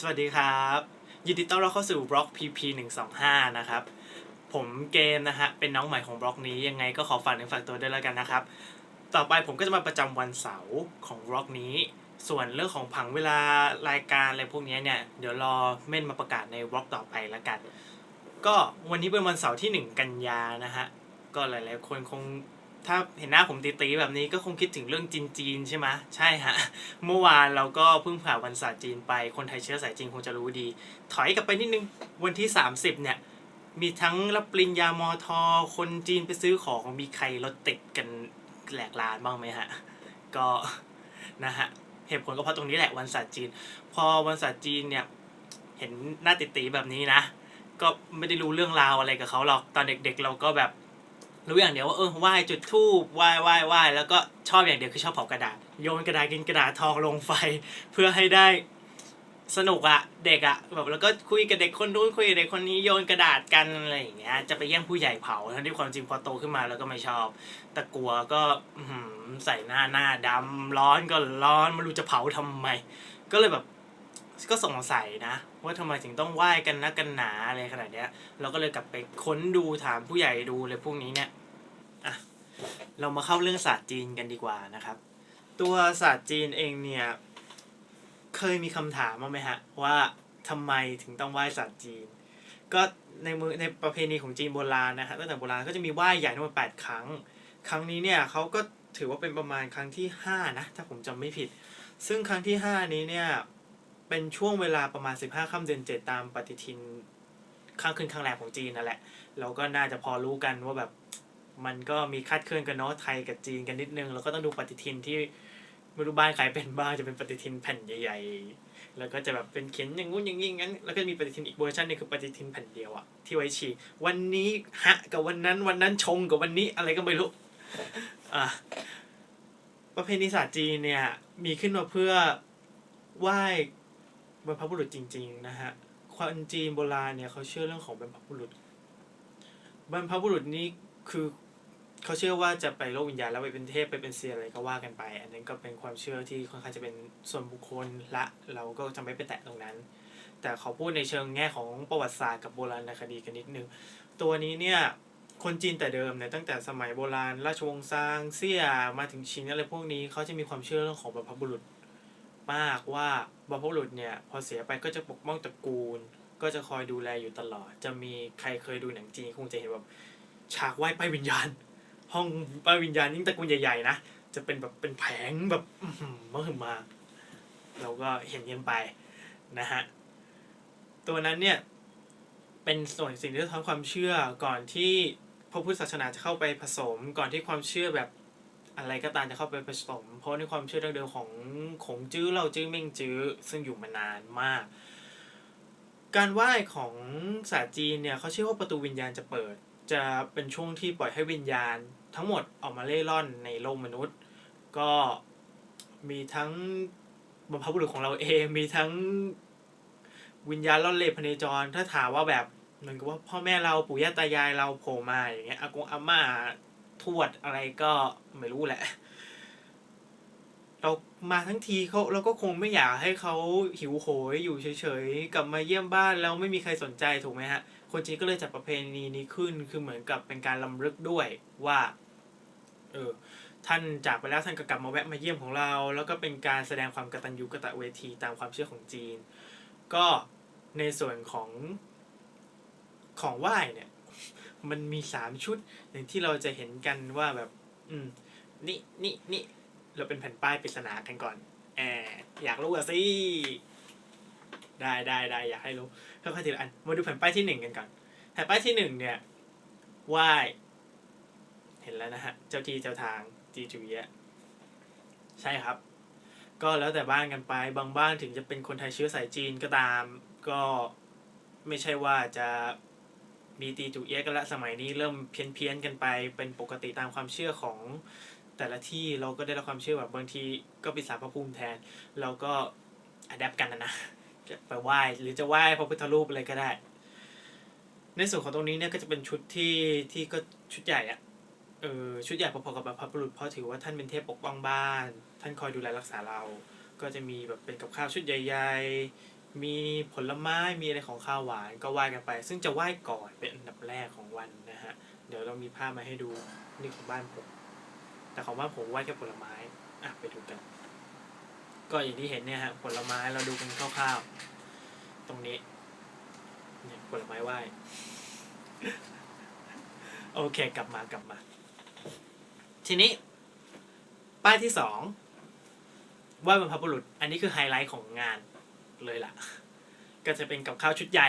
สวัสดีครับ ยินดีต้อนรับเข้าสู่บล็อก PP 1 2 5 นะครับ ผมเกมนะฮะ เป็นน้องใหม่ของบล็อกนี้ยังไงก็ขอฝากเนื้อฝากตัวด้วยแล้วกันนะครับ ต่อไปผมก็จะมาประจำวันเสาร์ของบล็อกนี้ ส่วนเรื่องของผังเวลารายการอะไรพวกนี้เนี่ย เดี๋ยวรอเม่นมาประกาศในบล็อกต่อไปแล้วกัน ก็วันนี้เป็นวันเสาร์ที่ 1 กันยานะฮะ ก็หลาย ๆ คนคง ถ้าเห็นหน้าผมตีๆแบบนี้ก็คงคิดถึงเรื่องจีนๆใช่ไหมใช่ฮะ เมื่อวานเราก็เพิ่งผ่านวันศาสตร์จีนไป คนไทยเชื้อสายจีนคงจะรู้ดี ถอยกลับไปนิดนึง วันที่ 30 เนี่ย มีทั้งรับปริญญามอทอ คนจีนไปซื้อของมีใครรถติดกันแหลกลานบ้างไหมฮะ ก็นะฮะ เหตุผลก็เพราะตรงนี้แหละวันศาสตร์จีน พอวันศาสตร์จีนเนี่ย เห็นหน้าติดๆแบบนี้นะ ก็ไม่ได้รู้เรื่องราวอะไรกับเขาหรอก ตอนเด็กๆเราก็แบบ รู้อย่างเดียวว่าเออไหว้จุดธูปไหว้ไหว้ไหว้แล้วก็ชอบอย่างเดียวคือชอบเผากระดาษโยนกระดาษกินกระดาษทองลงไฟ เพื่อให้ได้สนุกอะเด็กอะแบบแล้วก็คุยกับเด็กคนนู้นคุยกับเด็กคนนี้โยนกระดาษกันอะไรอย่างเงี้ยจะไปแย่งผู้ใหญ่เผาทั้งที่ความจริงพอโตขึ้นมาแล้วก็ไม่ชอบแต่กลัวก็ใส่หน้าหน้าดำร้อนก็ร้อนไม่รู้จะเผาทำไม ก็เลยแบบ ก็สงสัยนะ ว่าทำไมถึงต้องไหว้กันนักกันหนาอะไรขนาดเนี้ย เราก็เลยกลับไปค้นดูถามผู้ใหญ่ดูเลยพวกนี้เนี่ยอะเรามาเข้าเรื่องศาสตร์จีนกันดีกว่านะครับ ตัวศาสตร์จีนเองเนี่ยเคยมีคำถามมาไหมฮะว่าทำไมถึงต้องไหว้ศาสตร์จีน ก็ในมือในประเพณีของจีนโบราณนะฮะตั้งแต่โบราณก็จะมีไหว้ใหญ่ทั้งหมดแปดครั้ง ครั้งนี้เนี่ยเขาก็ถือว่าเป็นประมาณครั้งที่ห้านะถ้าผมจำไม่ผิด ซึ่งครั้งที่ห้านี้เนี่ย เป็นช่วงเวลาประมาณ 15ค่ำเดือนเจ็ดตามปฏิทินข้างขึ้นข้างแรกของจีนนั่นแหละ เราก็น่าจะพอรู้กันว่าแบบมันก็มีคาดเคลื่อนกันเนาะไทยกับจีนกันนิดนึงแล้วก็ต้องดูปฏิทินที่ไม่รู้บ้านใครเป็นบ้างจะเป็นปฏิทินแผ่นใหญ่ๆ แล้วก็จะแบบเป็นเขียนอย่างงู้นอย่างงี้งั้น แล้วก็มีปฏิทินอีกเวอร์ชันนึงคือปฏิทินแผ่นเดียวอะที่ไว้ชี้วันนี้ฮะกับวันนั้นวันนั้นชงกับวันนี้อะไรก็ไม่รู้อะประเพณีศาสตร์จีนเนี่ยมีขึ้นมาเพื่อไหว้ บรรพบุรุษจริง ๆ นะฮะคนจีนโบราณเนี่ยเขาเชื่อเรื่องของบรรพบุรุษ บรรพบุรุษนี่คือเขาเชื่อว่าจะไปโลกวิญญาณแล้วไปเป็นเทพไปเป็นเซียนอะไรก็ว่ากันไป อันนั้นก็เป็นความเชื่อที่ค่อนข้างจะเป็นส่วนบุคคลละ เราก็จะไม่ไปแตะตรงนั้น แต่เขาพูดในเชิงแง่ของประวัติศาสตร์กับโบราณคดีกันนิดนึง ตัวนี้เนี่ยคนจีนแต่เดิมเนี่ยตั้งแต่สมัยโบราณ ราชวงศ์ซางเซี่ยมาถึงชินอะไรพวกนี้เขาจะมีความเชื่อเรื่องของบรรพบุรุษ มากว่าบรรพบุรุษเนี่ยพอเสียไปก็จะปกป้องตระกูล ก็จะคอยดูแลอยู่ตลอด จะมีใครเคยดูหนังจีนคงจะเห็นแบบฉากไหว้ไปวิญญาณ ห้องไปวิญญาณยิ่งตระกูลใหญ่ๆนะจะเป็นแบบเป็นแผงแบบอื้อหือมาหึมาเราก็เห็นกันไปนะฮะตัวนั้นเนี่ยเป็นส่วนสิ่งที่ทำความเชื่อก่อนที่พระพุทธศาสนาจะเข้าไปผสมก่อนที่ความเชื่อแบบ อะไรก็ตามจะเข้าไปผสม เพราะในความเชื่อดั้งเดิมของของจื้อเราจื้อเม่งจื้อซึ่งอยู่มานานมาก การไหว้ของศาสตร์จีนเนี่ยเขาเชื่อว่าประตูวิญญาณจะเปิด จะเป็นช่วงที่ปล่อยให้วิญญาณ ทั้งหมดออกมาเล่ร่อนในโลกมนุษย์ ก็มีทั้งบรรพบุรุษของเราเองมีทั้งวิญญาณล่อนเล่พเนจร ถ้าถามว่าแบบเหมือนกับว่าพ่อแม่เราปู่ย่าตายายเราโผล่มาอย่างเงี้ยอากงอาม่า ทวดอะไรก็ไม่รู้แหละ เรามาทั้งทีเขาเราก็คงไม่อยากให้เขาหิวโหยอยู่เฉยๆกลับมาเยี่ยมบ้านแล้วไม่มีใครสนใจถูกไหมฮะ คนจีนก็เลยจัดประเพณีนี้ขึ้นคือเหมือนกับเป็นการลำลึกด้วยว่าเออท่านจากไปแล้วท่านก็กลับมาแวะมาเยี่ยมของเรา แล้วก็เป็นการแสดงความกตัญญูกตเวทีตามความเชื่อของจีน ก็ในส่วนของของไหว้เนี่ย มันมีสามชุด อย่างที่เราจะเห็นกันว่าแบบ อืม นี่นี่นี่เราเป็นแผ่นป้ายปริศนากันก่อนแอบอยากรู้อะสิได้ได้ได้อยากให้รู้ค่อยๆทีละอันมาดูแผ่นป้ายที่หนึ่งกันก่อนแผ่นป้ายที่หนึ่งเนี่ยไหว้เห็นแล้วนะฮะ เจ้าที่เจ้าทางจีจุยะใช่ครับ ก็แล้วแต่บ้านกันไปบางบ้านถึงจะเป็นคนไทยเชื้อสายจีนก็ตาม ก็ไม่ใช่ว่าจะ มีตีจุเอียกันละสมัยนี้เริ่มเพี้ยนเพียนๆกันไปเป็นปกติตามความเชื่อของแต่ละที่เราก็ได้รับความเชื่อแบบบางทีก็ปิดสารพระภูมิแทน เราก็อัดแอปกันนะนะจะไปไหว้หรือจะไหว้พระพุทธรูปอะไรก็ได้ ในส่วนของตรงนี้เนี่ยก็จะเป็นชุดที่ที่ก็ชุดใหญ่อะเออชุดใหญ่พอๆกับบรรพบุรุษเพราะถือว่าท่านเป็นเทพปกป้องบ้าน ท่านคอยดูแลรักษาเรา ก็จะมีแบบเป็นกับข้าวชุดใหญ่ ๆ มีผลไม้มีอะไรของข้าวหวานก็ไหว้กันไป ซึ่งจะไหว้ก่อนเป็นอันดับแรกของวันนะฮะเดี๋ยวเรามีภาพมาให้ดูนี่ของบ้านผมแต่ของบ้านผมไหว้แค่ผลไม้อะไปดูกัน ก็อย่างที่เห็นเนี่ยฮะผลไม้เราดูกันคร่าวๆตรงนี้เนี่ยผลไม้ไหว้โอเคกลับมากลับมา ทีนี้ ป้ายที่สองไหว้บรรพบุรุษ อันนี้คือไฮไลท์ของงาน เลยล่ะ ก็จะเป็นกับข้าวชุดใหญ่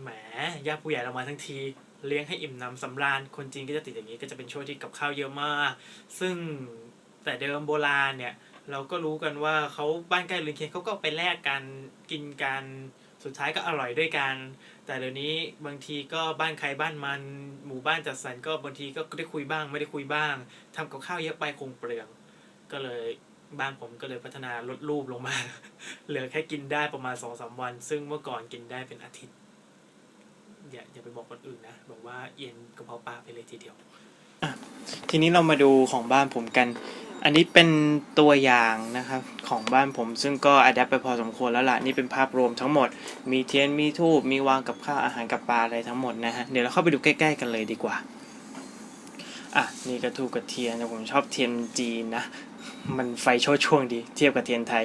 แหมญาติผู้ใหญ่เรามาทั้งที เลี้ยงให้อิ่มหนำสำราญ คนจีนก็จะติดอย่างนี้ก็จะเป็นช่วงที่กับข้าวเยอะมาก ซึ่งแต่เดิมโบราณเนี่ย เราก็รู้กันว่าเขาบ้านใกล้เรือนเคียงเขาก็ไปแลกกันกินกันสุดท้ายก็อร่อยด้วยกัน แต่เดี๋ยวนี้บางทีก็บ้านใครบ้านมัน หมู่บ้านจัดสรรก็บางทีก็ได้คุยบ้าง ไม่ได้คุยบ้างทำกับข้าวเยอะไปคงเปลือง ก็เลย บ้านผมก็เลยพัฒนาลดรูปลงมา เหลือแค่กินได้ประมาณสองสามวัน ซึ่งเมื่อก่อนกินได้เป็นอาทิตย์ อย่าอย่าไปบอกคนอื่นนะ บอกว่าเอียนกระเพาะปลาไปเลยทีเดียว ทีนี้เรามาดูของบ้านผมกัน อันนี้เป็นตัวอย่างนะครับ ของบ้านผมซึ่งก็อัดแอปไปพอสมควรแล้วล่ะ นี่เป็นภาพรวมทั้งหมด มีเทียนมีทูบมีวางกับข้าวอาหารกับปลาอะไรทั้งหมดนะฮะ เดี๋ยวเราเข้าไปดูใกล้ ๆ กันเลยดีกว่า อะนี่กระทูกับเทียนผมชอบเทียนจีนนะ มันไฟโชดช่วงดี เทียบกับเทียนไทย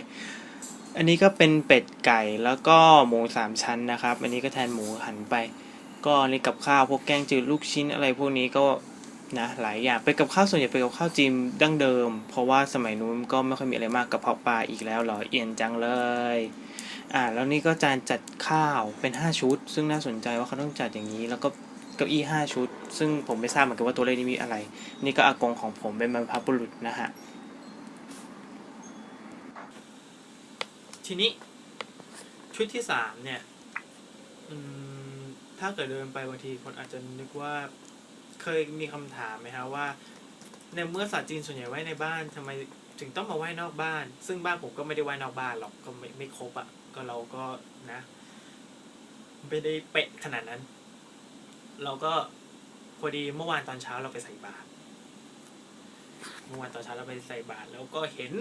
อันนี้ก็เป็นเป็ดไก่แล้วก็หมูสามชั้นนะครับ อันนี้ก็แทนหมูหันไป ก็อนนี่กับข้าวพวกแกงจืดลูกชิ้นอะไรพวกนี้ก็นะหลายอย่างไปกับข้าวส่วนใหญ่ไปกับข้าวจีนดั้งเดิม เพราะว่าสมัยนู้นก็ไม่ค่อยมีอะไรมากกระเพาะปลาอีกแล้วหรอเอียนจังเลยอ่าแล้วนี่ก็จานจัดข้าวเป็น 5 ชุด ซึ่งน่าสนใจว่าเขาต้องจัดอย่างนี้ แล้วก็ เก้าอี้5ชุด ซึ่งผมไม่ทราบเหมือนกันว่าตัวเลขนี้มีอะไร นี่ก็อากงของผมเป็นบรรพบุรุษนะฮะ ทีนี้ ชุดที่สามเนี่ยถ้าเกิดเดินไปบางทีคนอาจจะนึกว่าเคยมีคำถามไหมฮะว่า ในเมื่อศาสตร์จีนส่วนใหญ่ไว้ในบ้านทำไมถึงต้องมาไว้นอกบ้าน ซึ่งบ้านผมก็ไม่ได้ไว้นอกบ้านหรอกก็ไม่ไม่ครบอะ่ะก็เราก็นะ ไม่ได้เป๊ะขนาดนั้น เราก็พอดีเมื่อวานตอนเช้าเราไปใส่บาตรเมื่อวานตอนเช้าเราไปใส่บาตรแล้วก็เห็น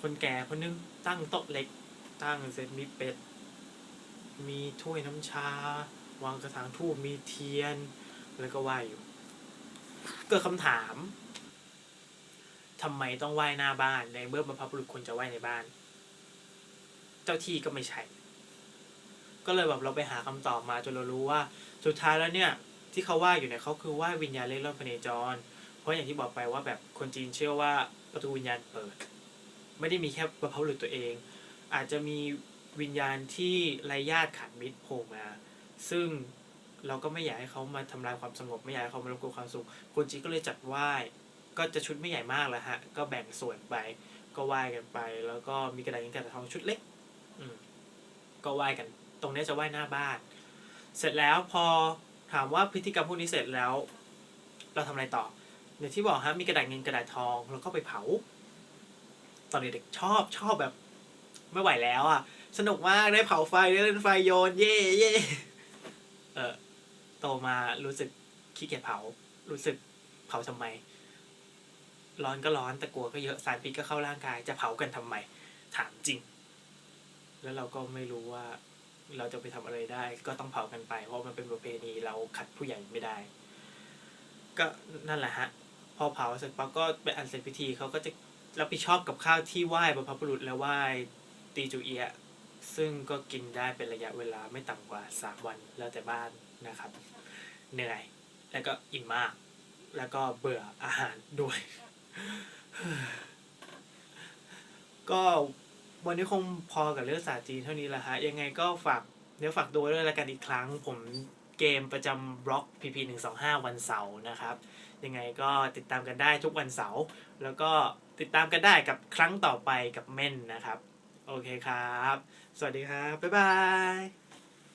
คนแก่คนนึงตั้งโต๊ะเล็ก ตั้งเสร็จมีเป็ด มีถ้วยน้ำชา วางกระถางทูบมีเทียน แล้วก็ไหว้อยู่ เกิดคำถามทำไมต้องไหว้หน้าบ้านในเมื่อบรรพบุรุษควรจะไหว้ในบ้าน เจ้าที่ก็ไม่ใช่ ก็เลยแบบเราไปหาคำตอบมาจนเรารู้ว่า สุดท้ายแล้วเนี่ยที่เขาไหว้อยู่เนี่ยเขาคือไหว้วิญญาณเล่ร่อนพเนจร เพราะอย่างที่บอกไปว่าแบบคนจีนเชื่อว่าประตูวิญญาณเปิด ไม่ได้มีแค่บรรพบุรุษตัวเอง อาจจะมีวิญญาณที่ไร้ญาติขาดมิตรโผล่มา ซึ่งเราก็ไม่อยากให้เขามาทำลายความสงบไม่อยากให้เขามารบกวนความสุขคนจีนก็เลยจัดไหว้ก็จะชุดไม่ใหญ่มากแล้วฮะ ก็แบ่งส่วนไป ก็ไหว้กันไป แล้วก็มีกระดาษเงินกระดาษทองชุดเล็ก อืมก็ไหว้กัน ตรงนี้จะไหว้หน้าบ้าน เสร็จแล้วพอถามว่าพฤติกรรมพวกนี้เสร็จแล้ว เราทำอะไรต่ออย่างที่บอกฮะมีกระดาษเงินกระดาษทองแล้วก็ไปเผา ตอนเด็กๆชอบชอบแบบ ไม่ไหวแล้วอะสนุกมากได้เผาไฟได้เล่นไฟโยนเย่เย่เออโตมารู้สึกขี้เกียจเผา รู้สึกเผาทำไม ร้อนก็ร้อนแต่กลัวก็เยอะสารพิษก็เข้าร่างกาย จะเผากันทำไมถามจริง แล้วเราก็ไม่รู้ว่า เราจะไปทำอะไรได้ ก็ต้องเผากันไป เพราะมันเป็นประเพณีเราขัดผู้ใหญ่ไม่ได้ ก็นั่นแหละฮะ พอเผาเสร็จปั๊บก็เป็นอันเสร็จพิธีเขาก็จะรับผิดชอบกับข้าวที่ไหว้บรรพบุรุษและไหว้ตีจูเอียะซึ่งก็กินได้เป็นระยะเวลาไม่ต่ำกว่าสามวันแล้วแต่บ้านนะครับ เหนื่อยแล้วก็อิ่มมาก แล้วก็เบื่ออาหารด้วย ก็ วันนี้คงพอกับเรื่องศาสตร์จีนเท่านี้แหละฮะ ยังไงก็ฝากเนื้อฝากตัวด้วยละกันอีกครั้ง ผมเกมประจำบล็อก PP 1 2 5 วันเสาร์นะครับ ยังไงก็ติดตามกันได้ทุกวันเสาร์แล้วก็ติดตามกันได้กับครั้งต่อไปกับเม่นนะครับ โอเคครับ สวัสดีครับ บ๊ายบาย